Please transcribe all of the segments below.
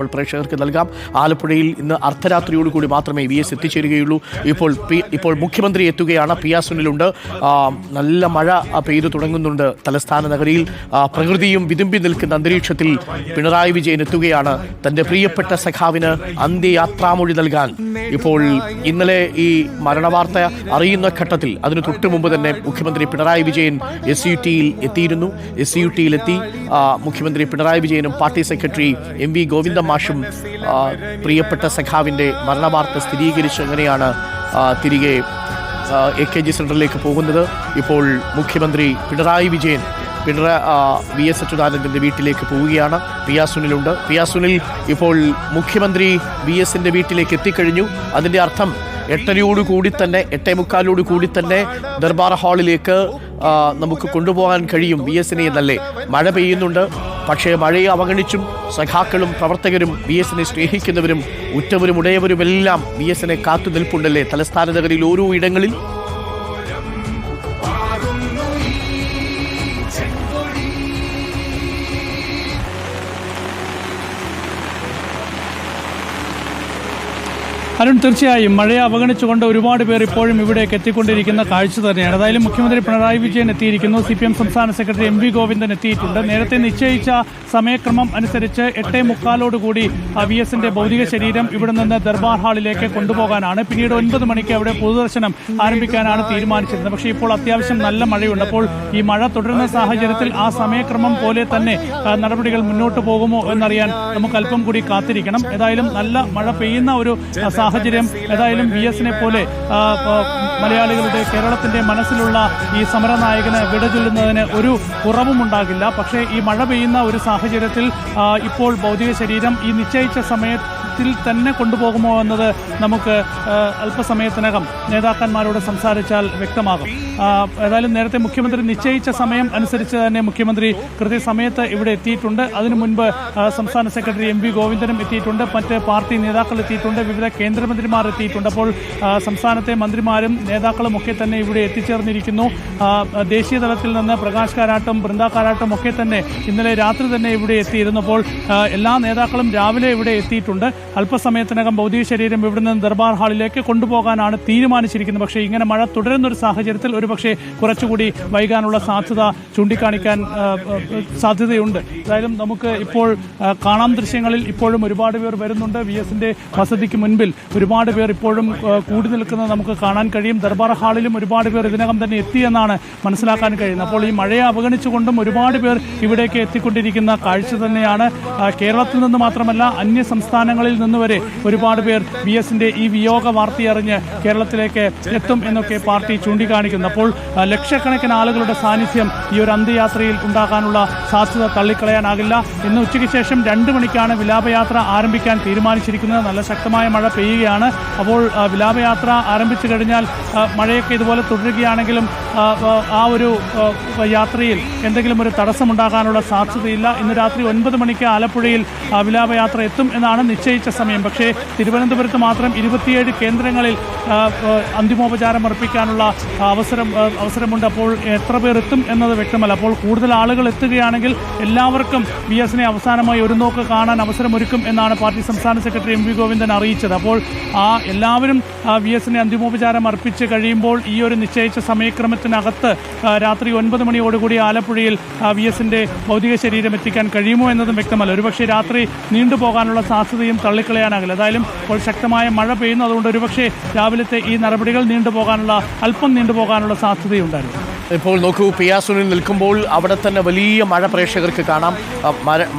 ഇപ്പോൾ പ്രേക്ഷകർക്ക് നൽകാം. ആലപ്പുഴയിൽ ഇന്ന് അർദ്ധരാത്രിയോടുകൂടി മാത്രമേ വി എസ് എത്തിച്ചേരുകയുള്ളൂ. ഇപ്പോൾ ഇപ്പോൾ മുഖ്യമന്ത്രി എത്തുകയാണ്. പി ആ സുനിലുണ്ട്. നല്ല മഴ പെയ്തു തുടങ്ങുന്നുണ്ട് തലസ്ഥാന നഗരിയിൽ. പ്രകൃതിയും വിതുമ്പി നിൽക്കുന്ന അന്തരീക്ഷത്തിൽ പിണറായി വിജയൻ എത്തുകയാണ്. തന്റെ പ്രിയപ്പെട്ട സഖാവിന് അന്ത്യയാത്രാമൊഴി നൽകാൻ. ഇപ്പോൾ ഇന്നലെ ഈ മരണവാർത്ത അറിയുന്ന ഘട്ടത്തിൽ അതിന് തൊട്ടു മുമ്പ് തന്നെ മുഖ്യമന്ത്രി പിണറായി വിജയൻ എസ് യു ടിയിൽ എത്തിയിരുന്നു. എസ് യു ടിയിൽ എത്തി. മുഖ്യമന്ത്രി പിണറായി വിജയനും party secretary M V Govinda മാഷും പ്രിയപ്പെട്ട സഖാവിന്റെ മരണവാർത്ത സ്ഥിരീകരിച്ച് അങ്ങനെയാണ് തിരികെ എ കെ ജി സെന്ററിലേക്ക് പോകുന്നത്? ഇപ്പോൾ മുഖ്യമന്ത്രി പിണറായി വിജയൻ പിണറായി വി എസ് അച്യുതാനന്ദന്റെ വീട്ടിലേക്ക് പോവുകയാണ്. പി ആർ സുനിലുണ്ട്. പി ആർ സുനിൽ ഇപ്പോൾ മുഖ്യമന്ത്രി വി എസിന്റെ വീട്ടിലേക്ക് എത്തിക്കഴിഞ്ഞു. അതിന്റെ അർത്ഥം എട്ടരയോട് കൂടി തന്നെ എട്ടേ മുക്കാലോട് കൂടി തന്നെ ദർബാർ ഹാളിലേക്ക് നമുക്ക് കൊണ്ടുപോകാൻ കഴിയും വി എസ് എന്നല്ലേ. മഴ പെയ്യുന്നുണ്ട് പക്ഷേ മഴയെ അവഗണിച്ചും സഖാക്കളും പ്രവർത്തകരും വി എസിനെ സ്നേഹിക്കുന്നവരും ഉറ്റവരും ഉടയവരുമെല്ലാം വി എസിനെ കാത്തു നിൽപ്പുണ്ടല്ലേ. തലസ്ഥാന നഗരിയിൽ ഓരോ ഇടങ്ങളിൽ അരുൺ തീർച്ചയായും മഴയെ അവഗണിച്ചുകൊണ്ട് ഒരുപാട് പേർ ഇപ്പോഴും ഇവിടേക്ക് എത്തിക്കൊണ്ടിരിക്കുന്ന കാഴ്ച തന്നെയാണ്. ഏതായാലും മുഖ്യമന്ത്രി പിണറായി വിജയൻ എത്തിയിരിക്കുന്നു. സി പി എം സംസ്ഥാന സെക്രട്ടറി എം വി ഗോവിന്ദൻ എത്തിയിട്ടുണ്ട്. നേരത്തെ നിശ്ചയിച്ച സമയക്രമം അനുസരിച്ച് എട്ടേ മുക്കാലോടുകൂടി വി എസിന്റെ ഭൗതിക ശരീരം ഇവിടെ നിന്ന് ദർബാർ ഹാളിലേക്ക് കൊണ്ടുപോകാനാണ്. പിന്നീട് ഒൻപത് മണിക്ക് അവിടെ പൊതുദർശനം ആരംഭിക്കാനാണ് തീരുമാനിച്ചിരുന്നത്. പക്ഷേ ഇപ്പോൾ അത്യാവശ്യം നല്ല മഴയുണ്ട്. അപ്പോൾ ഈ മഴ തുടരുന്ന സാഹചര്യത്തിൽ ആ സമയക്രമം പോലെ തന്നെ നടപടികൾ മുന്നോട്ട് പോകുമോ എന്നറിയാൻ നമുക്ക് അല്പം കൂടി കാത്തിരിക്കണം. ഏതായാലും നല്ല മഴ പെയ്യുന്ന ഒരു ആ, സാഹചര്യം ഏതായാലും വി എസിനെ പോലെ മലയാളികളുടെ കേരളത്തിന്റെ മനസ്സിലുള്ള ഈ സമരനായകന് വിടചൊല്ലുന്നതിന് ഒരു കുറവുമുണ്ടാകില്ല. പക്ഷേ ഈ മഴ പെയ്യുന്ന ഒരു സാഹചര്യത്തിൽ ഇപ്പോൾ ഭൗതിക ശരീരം ഈ നിശ്ചയിച്ച സമയത്തിൽ തന്നെ കൊണ്ടുപോകുമോ എന്നത് നമുക്ക് അല്പസമയത്തിനകം നേതാക്കന്മാരോട് സംസാരിച്ചാൽ വ്യക്തമാകും. ഏതായാലും നേരത്തെ മുഖ്യമന്ത്രി നിശ്ചയിച്ച സമയം അനുസരിച്ച് തന്നെ മുഖ്യമന്ത്രി കൃത്യസമയത്ത് ഇവിടെ എത്തിയിട്ടുണ്ട്. അതിനു മുൻപ് സംസ്ഥാന സെക്രട്ടറി എം വി ഗോവിന്ദനും എത്തിയിട്ടുണ്ട്. മറ്റ് പാർട്ടി നേതാക്കൾ എത്തിയിട്ടുണ്ട്. വിവിധ കേന്ദ്രമന്ത്രിമാർ എത്തിയിട്ടുണ്ട്. അപ്പോൾ സംസ്ഥാനത്തെ മന്ത്രിമാരും നേതാക്കളും ഒക്കെ തന്നെ ഇവിടെ എത്തിച്ചേർന്നിരിക്കുന്നു. ദേശീയ തലത്തിൽ നിന്ന് പ്രകാശ് കാരാട്ടും ബൃന്ദ കാരാട്ടും ഒക്കെ തന്നെ ഇന്നലെ രാത്രി തന്നെ ഇവിടെ എത്തിയിരുന്നപ്പോൾ എല്ലാ നേതാക്കളും രാവിലെ ഇവിടെ എത്തിയിട്ടുണ്ട്. അല്പസമയത്തിനകം ഭൗതിക ശരീരം ഇവിടെ നിന്ന് ദർബാർ ഹാളിലേക്ക് കൊണ്ടുപോകാനാണ് തീരുമാനിച്ചിരിക്കുന്നത്. പക്ഷേ ഇങ്ങനെ മഴ തുടരുന്ന ഒരു സാഹചര്യത്തിൽ ഒരുപക്ഷെ കുറച്ചുകൂടി വൈകാനുള്ള സാധ്യത ചൂണ്ടിക്കാണിക്കാൻ സാധ്യതയുണ്ട്. എന്തായാലും നമുക്ക് ഇപ്പോൾ കാണാം ദൃശ്യങ്ങളിൽ ഇപ്പോഴും ഒരുപാട് പേർ വരുന്നുണ്ട്. വി എസിന്റെ വസതിക്ക് മുൻപിൽ ഒരുപാട് പേർ ഇപ്പോഴും കൂടി നിൽക്കുന്നത് നമുക്ക് കാണാൻ കഴിയും. ദർബാർ ഹാളിലും ഒരുപാട് പേർ ഇതിനകം തന്നെ എത്തിയെന്നാണ് മനസ്സിലാക്കാൻ കഴിയുന്നത്. അപ്പോൾ ഈ മഴയെ അവഗണിച്ചുകൊണ്ടും ഒരുപാട് പേർ ഇവിടേക്ക് എത്തിക്കൊണ്ടിരിക്കുന്ന കാഴ്ച തന്നെയാണ് കേരളത്തിൽ നിന്ന് മാത്രമല്ല അന്യ സംസ്ഥാനങ്ങളിൽ നിന്ന് വരെ ഒരുപാട് പേർ വി എസിന്റെ ഈ വിയോഗ വാർത്തയറിഞ്ഞ് കേരളത്തിലേക്ക് എത്തും എന്നൊക്കെ പാർട്ടി ചൂണ്ടിക്കാണിക്കുന്നു. അപ്പോൾ ലക്ഷക്കണക്കിന് ആളുകളുടെ സാന്നിധ്യം ഈ ഒരു അന്ത്യയാത്രയിൽ ഉണ്ടാകാനുള്ള സാധ്യത തള്ളിക്കളയാനാകില്ല. ഇന്ന് ഉച്ചയ്ക്ക് ശേഷം രണ്ട് മണിക്കാണ് വിലാപയാത്ര ആരംഭിക്കാൻ തീരുമാനിച്ചിരിക്കുന്നത്. നല്ല ശക്തമായ മഴ പെയ്യുകയാണ്. അപ്പോൾ വിലാപയാത്ര ആരംഭിച്ചു കഴിഞ്ഞാൽ മഴയൊക്കെ ഇതുപോലെ തുടരുകയാണെങ്കിലും ആ ഒരു യാത്രയിൽ എന്തെങ്കിലും ഒരു തടസ്സമുണ്ടാകാനുള്ള സാധ്യതയില്ല. ഇന്ന് രാത്രി ഒൻപത് മണിക്ക് ആലപ്പുഴയിൽ വിലാപയാത്ര എത്തും എന്നാണ് നിശ്ചയിച്ച സമയം. പക്ഷേ തിരുവനന്തപുരത്ത് മാത്രം ഇരുപത്തിയേഴ് കേന്ദ്രങ്ങളിൽ അന്തിമോപചാരം അർപ്പിക്കാനുള്ള അവസരം അവസരമുണ്ട്. അപ്പോൾ എത്ര പേർ എത്തും എന്നത് വ്യക്തമല്ല. അപ്പോൾ കൂടുതൽ ആളുകൾ എത്തുകയാണെങ്കിൽ എല്ലാവർക്കും വി എസിനെ അവസാനമായി ഒരു നോക്ക് കാണാൻ അവസരമൊരുക്കും എന്നാണ് പാർട്ടി സംസ്ഥാന സെക്രട്ടറി എം വി ഗോവിന്ദൻ അറിയിച്ചത്. അപ്പോൾ ആ എല്ലാവരും വി എസിനെ അന്തിമോപചാരം അർപ്പിച്ച് കഴിയുമ്പോൾ ഈ ഒരു നിശ്ചയിച്ച സമയക്രമത്തിനകത്ത് രാത്രി ഒൻപത് മണിയോടുകൂടി ആലപ്പുഴയിൽ വി എസിന്റെ ഭൗതിക ശരീരം എത്തിക്കാൻ കഴിയുമോ എന്നതും വ്യക്തമല്ല. ഒരുപക്ഷെ രാത്രി നീണ്ടുപോകാനുള്ള സാധ്യതയും തള്ളിക്കളയാനാകില്ല. ഏതായാലും ഇപ്പോൾ ശക്തമായ മഴ പെയ്യുന്നു. അതുകൊണ്ട് ഒരുപക്ഷെ രാവിലത്തെ ഈ നടപടികൾ നീണ്ടുപോകാനുള്ള അല്പം നീണ്ടുപോകാനുള്ള സാധ്യതയുണ്ടായിരുന്നു. ഇപ്പോൾ നോക്കൂ പിയാസുനിൽ നിൽക്കുമ്പോൾ അവിടെ തന്നെ വലിയ മഴ പ്രേക്ഷകർക്ക് കാണാം.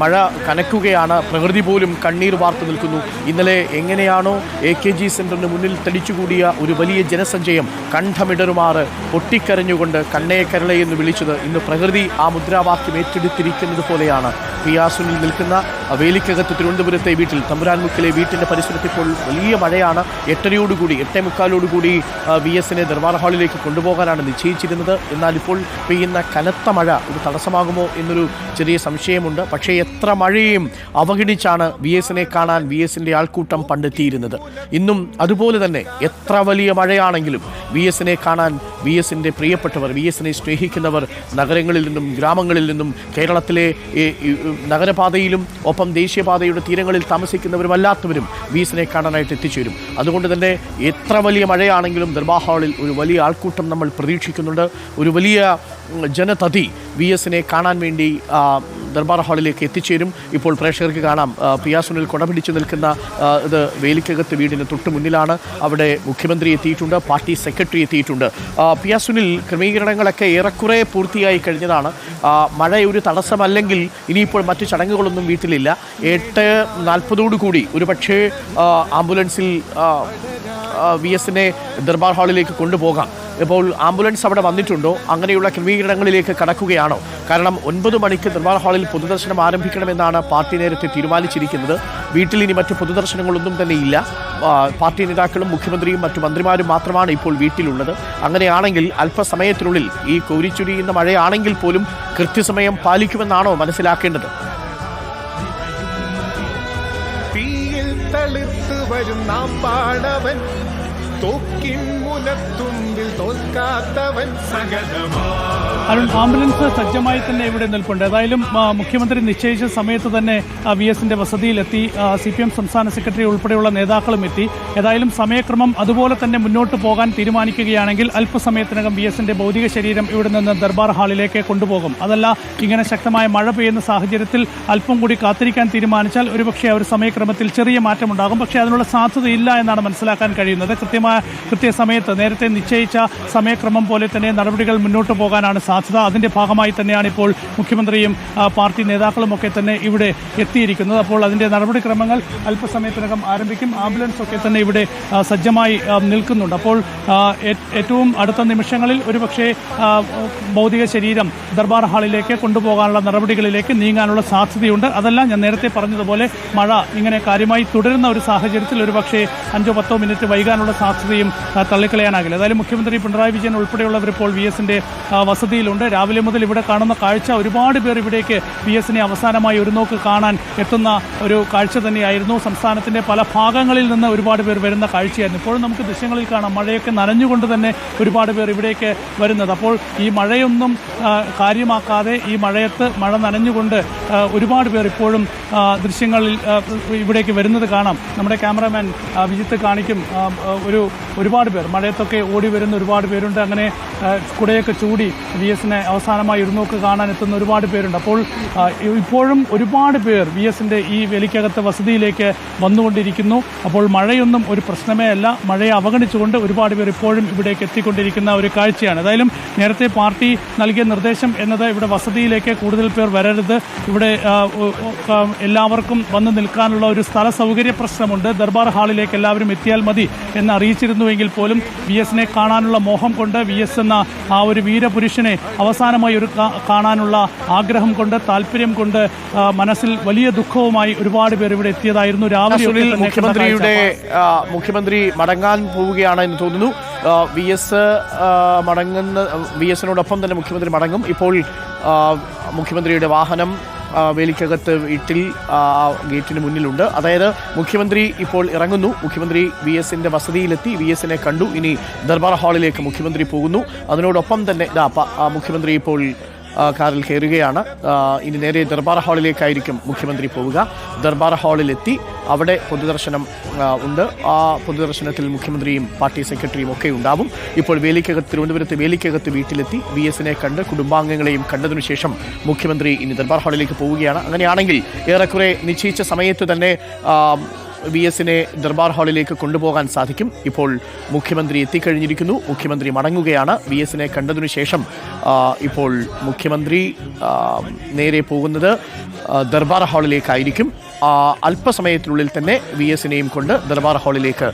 മഴ കനക്കുകയാണ്. പ്രകൃതി പോലും കണ്ണീർ വാർത്തു നിൽക്കുന്നു. ഇന്നലെ എങ്ങനെയാണോ എ കെ ജി സെന്ററിന് മുന്നിൽ തടിച്ചുകൂടിയ ഒരു വലിയ ജനസഞ്ചയം കണ്ഠമിടറുമാറ് പൊട്ടിക്കരഞ്ഞുകൊണ്ട് കണ്ണയെ കരളെ എന്ന് വിളിച്ചത് ഇന്ന് പ്രകൃതി ആ മുദ്രാവാക്യം ഏറ്റെടുത്തിരിക്കുന്നത് പോലെയാണ്. പിയാസുനിൽ നിൽക്കുന്ന വേലിക്കകത്ത് തിരുവനന്തപുരത്തെ വീട്ടിൽ തമ്പുരാൻമുക്കിലെ വീട്ടിന്റെ പരിസരത്ത് ഇപ്പോൾ വലിയ മഴയാണ്. എട്ടരയോടുകൂടി എട്ടേ മുക്കാലോടുകൂടി വി എസിനെ ദർബാർ ഹാളിലേക്ക് കൊണ്ടുപോകാനാണ് നിശ്ചയിച്ചിരുന്നത്. എന്നാൽ ഇപ്പോൾ പെയ്യുന്ന കനത്ത മഴ ഒരു തടസ്സമാകുമോ എന്നൊരു ചെറിയ സംശയമുണ്ട്. പക്ഷേ എത്ര മഴയും അവഗണിച്ചാണ് വി എസിനെ കാണാൻ വി എസിന്റെ ആൾക്കൂട്ടം പണ്ടെത്തിയിരുന്നത്. ഇന്നും അതുപോലെ തന്നെ എത്ര വലിയ മഴയാണെങ്കിലും വി എസിനെ കാണാൻ വി എസിന്റെ പ്രിയപ്പെട്ടവർ വി എസിനെ സ്നേഹിക്കുന്നവർ നഗരങ്ങളിൽ നിന്നും ഗ്രാമങ്ങളിൽ നിന്നും കേരളത്തിലെ നഗരപാതയിലും ഒപ്പം ദേശീയപാതയുടെ തീരങ്ങളിൽ താമസിക്കുന്നവരും അല്ലാത്തവരും വീസിനെ കാണാനായിട്ട് എത്തിച്ചേരും. അതുകൊണ്ട് തന്നെ എത്ര വലിയ മഴയാണെങ്കിലും ദർബാ ഹാളിൽ ഒരു വലിയ ആൾക്കൂട്ടം നമ്മൾ പ്രതീക്ഷിക്കുന്നുണ്ട്. ഒരു വലിയ ജനതതി വി എസിനെ കാണാൻ വേണ്ടി ദർബാർ ഹാളിലേക്ക് എത്തിച്ചേരും. ഇപ്പോൾ പ്രേക്ഷകർക്ക് കാണാം പിയാസുനിൽ കൊടപിടിച്ച് നിൽക്കുന്ന ഇത് വേലിക്കകത്ത് വീടിന് തൊട്ട് മുന്നിലാണ്. അവിടെ മുഖ്യമന്ത്രി എത്തിയിട്ടുണ്ട് പാർട്ടി സെക്രട്ടറി എത്തിയിട്ടുണ്ട്. പിയാസുനിൽ ക്രമീകരണങ്ങളൊക്കെ ഏറെക്കുറെ പൂർത്തിയായി കഴിഞ്ഞതാണ്. മഴ ഒരു തടസ്സമല്ലെങ്കിൽ ഇനിയിപ്പോൾ മറ്റു ചടങ്ങുകളൊന്നും വീട്ടിലില്ല. എട്ട് നാൽപ്പതോടുകൂടി ഒരു പക്ഷേ ആംബുലൻസിൽ വി എസിനെ ദർബാർ ഹാളിലേക്ക് കൊണ്ടുപോകാം. ഇപ്പോൾ ആംബുലൻസ് അവിടെ വന്നിട്ടുണ്ടോ? അങ്ങനെയുള്ള ക്രമീകരണങ്ങളിലേക്ക് കടക്കുകയാണോ? കാരണം ഒൻപത് മണിക്ക് നിർമ്മാണ ഹാളിൽ പൊതുദർശനം ആരംഭിക്കണമെന്നാണ് പാർട്ടി നേരത്തെ തീരുമാനിച്ചിരിക്കുന്നത്. വീട്ടിൽ ഇനി മറ്റ് പൊതുദർശനങ്ങളൊന്നും തന്നെ ഇല്ല. പാർട്ടി നേതാക്കളും മുഖ്യമന്ത്രിയും മറ്റു മന്ത്രിമാരും മാത്രമാണ് ഇപ്പോൾ വീട്ടിലുള്ളത്. അങ്ങനെയാണെങ്കിൽ അല്പസമയത്തിനുള്ളിൽ ഈ കോരിച്ചുരിയുന്ന മഴയാണെങ്കിൽ പോലും കൃത്യസമയം പാലിക്കുമെന്നാണോ മനസ്സിലാക്കേണ്ടത്? തീയിൽ തളിർത്ത് വരും നാം പാടവൻ തോക്കിൻ അരുൺ ആംബുലൻസ് സജ്ജമായി തന്നെ ഇവിടെ നിൽപ്പുണ്ട്. ഏതായാലും മുഖ്യമന്ത്രി നിശ്ചയിച്ച സമയത്ത് തന്നെ വി എസിന്റെ വസതിയിലെത്തി സി പി എം സംസ്ഥാന സെക്രട്ടറി ഉൾപ്പെടെയുള്ള നേതാക്കളും എത്തി. ഏതായാലും സമയക്രമം അതുപോലെ തന്നെ മുന്നോട്ട് പോകാൻ തീരുമാനിക്കുകയാണെങ്കിൽ അല്പസമയത്തിനകം വി എസിന്റെ ഭൗതിക ശരീരം ഇവിടെ നിന്ന് ദർബാർ ഹാളിലേക്ക് കൊണ്ടുപോകും. അതല്ല ഇങ്ങനെ ശക്തമായ മഴ പെയ്യുന്ന സാഹചര്യത്തിൽ അല്പം കൂടി കാത്തിരിക്കാൻ തീരുമാനിച്ചാൽ ഒരുപക്ഷെ ആ ഒരു സമയക്രമത്തിൽ ചെറിയ മാറ്റമുണ്ടാകും. പക്ഷേ അതിനുള്ള സാധ്യതയില്ല എന്നാണ് മനസ്സിലാക്കാൻ കഴിയുന്നത്. കൃത്യമായ കൃത്യസമയത്ത് നേരത്തെ നിശ്ചയിച്ച സമയക്രമം പോലെ തന്നെ നടപടികൾ മുന്നോട്ട് പോകാനാണ് സാധ്യത. അതിന്റെ ഭാഗമായി തന്നെയാണ് ഇപ്പോൾ മുഖ്യമന്ത്രിയും പാർട്ടി നേതാക്കളും ഒക്കെ തന്നെ ഇവിടെ എത്തിയിരിക്കുന്നത്. അപ്പോൾ അതിന്റെ നടപടിക്രമങ്ങൾ അല്പസമയത്തിനകം ആരംഭിക്കും. ആംബുലൻസ് ഒക്കെ തന്നെ ഇവിടെ സജ്ജമായി നിൽക്കുന്നുണ്ട്. അപ്പോൾ ഏറ്റവും അടുത്ത നിമിഷങ്ങളിൽ ഒരുപക്ഷെ ഭൗതിക ശരീരം ദർബാർ ഹാളിലേക്ക് കൊണ്ടുപോകാനുള്ള നടപടികളിലേക്ക് നീങ്ങാനുള്ള സാധ്യതയുണ്ട്. അതെല്ലാം ഞാൻ നേരത്തെ പറഞ്ഞതുപോലെ മഴ ഇങ്ങനെ കാര്യമായി തുടരുന്ന ഒരു സാഹചര്യത്തിൽ ഒരുപക്ഷെ അഞ്ചോ പത്തോ മിനിറ്റ് വൈകാനുള്ള സാധ്യതയും ആ, തള്ളിക്കളയാനാകില്ല ഏതായാലും മുഖ്യമന്ത്രി പിണറായി വിജയൻ ഉൾപ്പെടെയുള്ളവർ ഇപ്പോൾ വി എസിന്റെ വസതിയിലുണ്ട്. രാവിലെ മുതൽ ഇവിടെ കാണുന്ന കാഴ്ച ഒരുപാട് പേർ ഇവിടേക്ക് വി എസിനെ അവസാനമായി ഒരു നോക്ക് കാണാൻ എത്തുന്ന ഒരു കാഴ്ച തന്നെയായിരുന്നു. സംസ്ഥാനത്തിന്റെ പല ഭാഗങ്ങളിൽ നിന്ന് ഒരുപാട് പേർ വരുന്ന കാഴ്ചയായിരുന്നു. ഇപ്പോഴും നമുക്ക് ദൃശ്യങ്ങളിൽ കാണാം മഴയൊക്കെ നനഞ്ഞുകൊണ്ട് തന്നെ ഒരുപാട് പേർ ഇവിടേക്ക് വരുന്നത്. അപ്പോൾ ഈ മഴയൊന്നും കാര്യമാക്കാതെ ഈ മഴയത്ത് മഴ നനഞ്ഞുകൊണ്ട് ഒരുപാട് പേർ ഇപ്പോഴും ദൃശ്യങ്ങളിൽ ഇവിടേക്ക് വരുന്നത് കാണാം. നമ്മുടെ ക്യാമറാമാൻ വിജിത്ത് കാണിക്കും ഒരു ഒരുപാട് പേർ മഴയത്തൊക്കെ ഓടി വരുന്ന ഒരുപാട് പേരുണ്ട്. അങ്ങനെ കുടയൊക്കെ ചൂടി വി എസിനെ അവസാനമായി ഇരുന്നോക്ക് നോക്ക് കാണാൻ എത്തുന്ന ഒരുപാട് പേരുണ്ട്. അപ്പോൾ ഇപ്പോഴും ഒരുപാട് പേർ വി എസിന്റെ ഈ വേലിക്കകത്ത് വസതിയിലേക്ക് വന്നുകൊണ്ടിരിക്കുന്നു. അപ്പോൾ മഴയൊന്നും ഒരു പ്രശ്നമേ അല്ല. മഴയെ അവഗണിച്ചുകൊണ്ട് ഒരുപാട് പേർ ഇപ്പോഴും ഇവിടേക്ക് എത്തിക്കൊണ്ടിരിക്കുന്ന ഒരു കാഴ്ചയാണ്. ഏതായാലും നേരത്തെ പാർട്ടി നൽകിയ നിർദ്ദേശം എന്നത് ഇവിടെ വസതിയിലേക്ക് കൂടുതൽ പേർ വരരുത്. ഇവിടെ എല്ലാവർക്കും വന്ന് നിൽക്കാനുള്ള ഒരു സ്ഥല സൗകര്യ പ്രശ്നമുണ്ട്. ദർബാർ ഹാളിലേക്ക് എല്ലാവരും എത്തിയാൽ മതി എന്ന് അറിയിച്ചിരുന്നുവെങ്കിൽ പോലും വി എസിനെ കാണാനുള്ള മോഹം കൊണ്ട് വി എസ് എന്ന ആ ഒരു വീരപുരുഷനെ അവസാനമായി ഒരു കാണാനുള്ള ആഗ്രഹം കൊണ്ട് താല്പര്യം കൊണ്ട് മനസ്സിൽ വലിയ ദുഃഖവുമായി ഒരുപാട് പേർ ഇവിടെ എത്തിയതായിരുന്നു. രാവിലെ മുഖ്യമന്ത്രിയുടെ മുഖ്യമന്ത്രി മടങ്ങാൻ പോവുകയാണ് എന്ന് തോന്നുന്നു. വി എസ് മടങ്ങുന്ന വി എസിനോടൊപ്പം തന്നെ മുഖ്യമന്ത്രി മടങ്ങും. ഇപ്പോൾ മുഖ്യമന്ത്രിയുടെ വാഹനം വേലിക്കകത്ത് വീട്ടിൽ ഗേറ്റിന് മുന്നിലുണ്ട്. അതായത് മുഖ്യമന്ത്രി ഇപ്പോൾ ഇറങ്ങുന്നു. മുഖ്യമന്ത്രി വി എസിന്റെ വസതിയിലെത്തി. വി എസിനെ കണ്ടു. ഇനി ദർബാർ ഹാളിലേക്ക് മുഖ്യമന്ത്രി പോകുന്നു. അതിനോടൊപ്പം തന്നെ ഇതാ മുഖ്യമന്ത്രി ഇപ്പോൾ കാറിൽ കയറുകയാണ്. ഇനി നേരെ ദർബാർ ഹാളിലേക്കായിരിക്കും മുഖ്യമന്ത്രി പോവുക. ദർബാർ ഹാളിലെത്തി അവിടെ പൊതുദർശനം ഉണ്ട്. ആ പൊതുദർശനത്തിൽ മുഖ്യമന്ത്രിയും പാർട്ടി സെക്രട്ടറിയും ഒക്കെ ഉണ്ടാവും. ഇപ്പോൾ വേലിക്കകത്ത് തിരുവനന്തപുരത്ത് വേലിക്കകത്ത് വീട്ടിലെത്തി വി എസിനെ കണ്ട് കുടുംബാംഗങ്ങളെയും കണ്ടതിനു ശേഷം മുഖ്യമന്ത്രി ഇനി ദർബാർ ഹാളിലേക്ക് പോവുകയാണ്. അങ്ങനെയാണെങ്കിൽ ഏറെക്കുറെ നിശ്ചയിച്ച സമയത്ത് തന്നെ വി എസിനെ ദർബാർ ഹാളിലേക്ക് കൊണ്ടുപോകാൻ സാധിക്കും. ഇപ്പോൾ മുഖ്യമന്ത്രി എത്തിക്കഴിഞ്ഞിരിക്കുന്നു. മുഖ്യമന്ത്രി മടങ്ങുകയാണ്. വി എസിനെ കണ്ടതിനു ശേഷം ഇപ്പോൾ മുഖ്യമന്ത്രി നേരെ പോകുന്നത് ദർബാർ ഹാളിലേക്കായിരിക്കും. അല്പസമയത്തിനുള്ളിൽ തന്നെ വി എസിനെയും കൊണ്ട് ദർബാർ ഹാളിലേക്ക്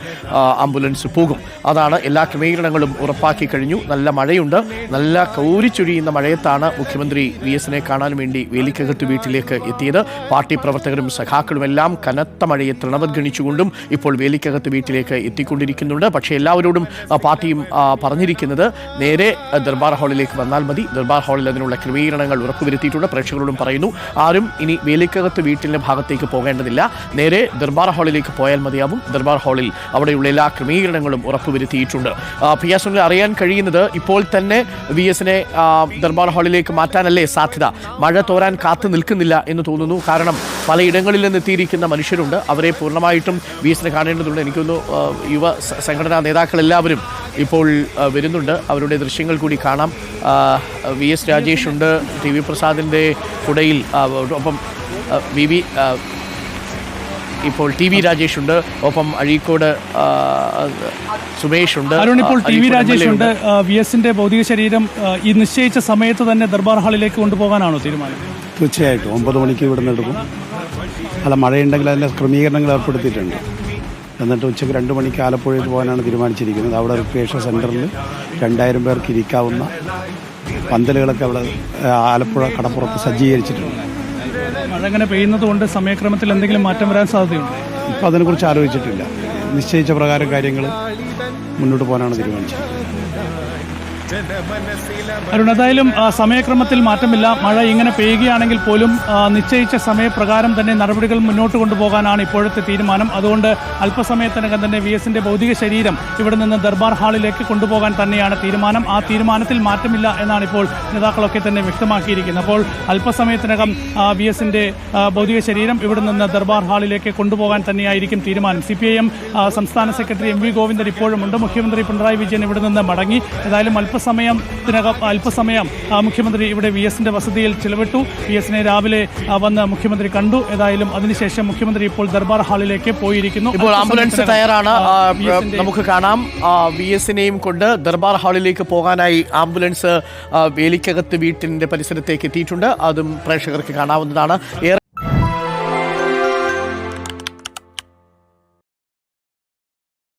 ആംബുലൻസ് പോകും. അതാണ് എല്ലാ ക്രമീകരണങ്ങളും ഉറപ്പാക്കി കഴിഞ്ഞു. നല്ല മഴയുണ്ട്. നല്ല കൗരിച്ചൊഴിയുന്ന മഴയത്താണ് മുഖ്യമന്ത്രി വി എസിനെ കാണാൻ വേണ്ടി വേലിക്കകത്ത് വീട്ടിലേക്ക് എത്തിയത്. പാർട്ടി പ്രവർത്തകരും സഖാക്കളുമെല്ലാം കനത്ത മഴയെ തൃണവദ്ഗണിച്ചുകൊണ്ടും ഇപ്പോൾ വേലിക്കകത്ത് വീട്ടിലേക്ക് എത്തിക്കൊണ്ടിരിക്കുന്നുണ്ട്. പക്ഷേ എല്ലാവരോടും പാർട്ടിയും പറഞ്ഞിരിക്കുന്നത് നേരെ ദർബാർ ഹാളിലേക്ക് വന്നാൽ മതി. ദർബാർ ഹാളിൽ അതിനുള്ള ക്രമീകരണങ്ങൾ ഉറപ്പുവരുത്തിയിട്ടുണ്ട്. പ്രേക്ഷകരോടും പറയുന്നു ആരും ഇനി വേലിക്കകത്ത് വീട്ടിലെ ഭാഗത്തേക്ക് പോകേണ്ടതില്ല. നേരെ ദർബാർ ഹാളിലേക്ക് പോയാൽ മതിയാവും. ദർബാർ ഹാളിൽ അവിടെയുള്ള എല്ലാ ക്രമീകരണങ്ങളും ഉറപ്പുവരുത്തിയിട്ടുണ്ട്. പി എസ് അറിയാൻ കഴിയുന്നത് ഇപ്പോൾ തന്നെ വി എസിനെ ദർബാർ ഹാളിലേക്ക് മാറ്റാനല്ലേ സാധ്യത? മഴ തോരാൻ കാത്തു നിൽക്കുന്നില്ല എന്ന് തോന്നുന്നു. കാരണം പലയിടങ്ങളിൽ നിന്ന് എത്തിയിരിക്കുന്ന മനുഷ്യരുണ്ട്. അവരെ പൂർണമായിട്ടും വി എസിനെ കാണേണ്ടതുണ്ട് എനിക്ക് തോന്നുന്നു യുവ സംഘടനാ നേതാക്കളെല്ലാവരും ഇപ്പോൾ വരുന്നുണ്ട്. അവരുടെ ദൃശ്യങ്ങൾ കൂടി കാണാം. വി എസ് രാജേഷ് ഉണ്ട്. ടി വി പ്രസാദിന്റെ കുടയിൽ ഒപ്പം വി വി ഇപ്പോൾ ടി വി രാജേഷ് ഉണ്ട്. ഒപ്പം അഴീക്കോട് സുമേഷ് ഉണ്ട്. അരുൺ ഇപ്പോൾ ടി വി രാജേഷ് ഉണ്ട്. വി എസിന്റെ ഭൗതിക ശരീരം ഈ നിശ്ചയിച്ച സമയത്ത് തന്നെ ദർബാർ ഹാളിലേക്ക് കൊണ്ടുപോകാനാണോ തീരുമാനം? തീർച്ചയായിട്ടും. ഒമ്പത് മണിക്ക് ഇവിടെ നിന്ന് എടുക്കും. അല്ല മഴയുണ്ടെങ്കിൽ അതിന്റെ ക്രമീകരണങ്ങൾ ഏർപ്പെടുത്തിയിട്ടുണ്ട്. എന്നിട്ട് ഉച്ചയ്ക്ക് രണ്ട് മണിക്ക് ആലപ്പുഴയിൽ പോകാനാണ് തീരുമാനിച്ചിരിക്കുന്നത്. അവിടെ റിക്രിയേഷൻ സെന്ററിൽ രണ്ടായിരം പേർക്ക് ഇരിക്കാവുന്ന പന്തലുകളൊക്കെ അവിടെ ആലപ്പുഴ കടപ്പുറത്ത് സജ്ജീകരിച്ചിട്ടുണ്ട്. മഴ അങ്ങനെ പെയ്യുന്നത് കൊണ്ട് സമയക്രമത്തിൽ എന്തെങ്കിലും മാറ്റം വരാൻ സാധ്യതയുണ്ട്? ഇപ്പോൾ അതിനെക്കുറിച്ച് ആലോചിച്ചിട്ടില്ല. നിശ്ചയിച്ച പ്രകാരം കാര്യങ്ങൾ മുന്നോട്ട് പോകാനാണ് തീരുമാനിച്ചത് അരുൺ എന്തായാലും സമയക്രമത്തിൽ മാറ്റമില്ല. മഴ ഇങ്ങനെ പെയ്യുകയാണെങ്കിൽ പോലും നിശ്ചയിച്ച സമയപ്രകാരം തന്നെ നടപടികൾ മുന്നോട്ട് കൊണ്ടുപോകാനാണ് ഇപ്പോഴത്തെ തീരുമാനം. അതുകൊണ്ട് അല്പസമയത്തിനകം തന്നെ വി എസിന്റെ ഭൗതിക ശരീരം ഇവിടെ നിന്ന് ദർബാർ ഹാളിലേക്ക് കൊണ്ടുപോകാൻ തന്നെയാണ് തീരുമാനം. ആ തീരുമാനത്തിൽ മാറ്റമില്ല എന്നാണ് ഇപ്പോൾ നേതാക്കളൊക്കെ തന്നെ വ്യക്തമാക്കിയിരിക്കുന്നത്. അപ്പോൾ അല്പസമയത്തിനകം വി എസിന്റെ ഭൗതിക ശരീരം ഇവിടെ നിന്ന് ദർബാർ ഹാളിലേക്ക് കൊണ്ടുപോകാൻ തന്നെയായിരിക്കും തീരുമാനം. സി സംസ്ഥാന സെക്രട്ടറി എം വി ഗോവിന്ദൻ ഇപ്പോഴുമുണ്ട് മുഖ്യമന്ത്രി പിണറായി വിജയൻ ഇവിടെ നിന്ന് മടങ്ങി. ഏതായാലും അല്പസമയത്തിനകം അല്പസമയം ആ, മുഖ്യമന്ത്രി ഇവിടെ വി എസിന്റെ വസതിയിൽ ചിലവിട്ടു. വി എസിനെ രാവിലെ വന്ന് മുഖ്യമന്ത്രി കണ്ടു. ഏതായാലും അതിനുശേഷം മുഖ്യമന്ത്രി ഇപ്പോൾ ദർബാർ ഹാളിലേക്ക് പോയിരിക്കുന്നു. ഇപ്പോൾ ആംബുലൻസ് തയ്യാറാണ്. നമുക്ക് കാണാം. വി എസിനെയും കൊണ്ട് ദർബാർ ഹാളിലേക്ക് പോകാനായി ആംബുലൻസ് വേലിക്കകത്ത് വീട്ടിന്റെ പരിസരത്തേക്ക് എത്തിയിട്ടുണ്ട്. അതും പ്രേക്ഷകർക്ക് കാണാവുന്നതാണ്. ഏറെ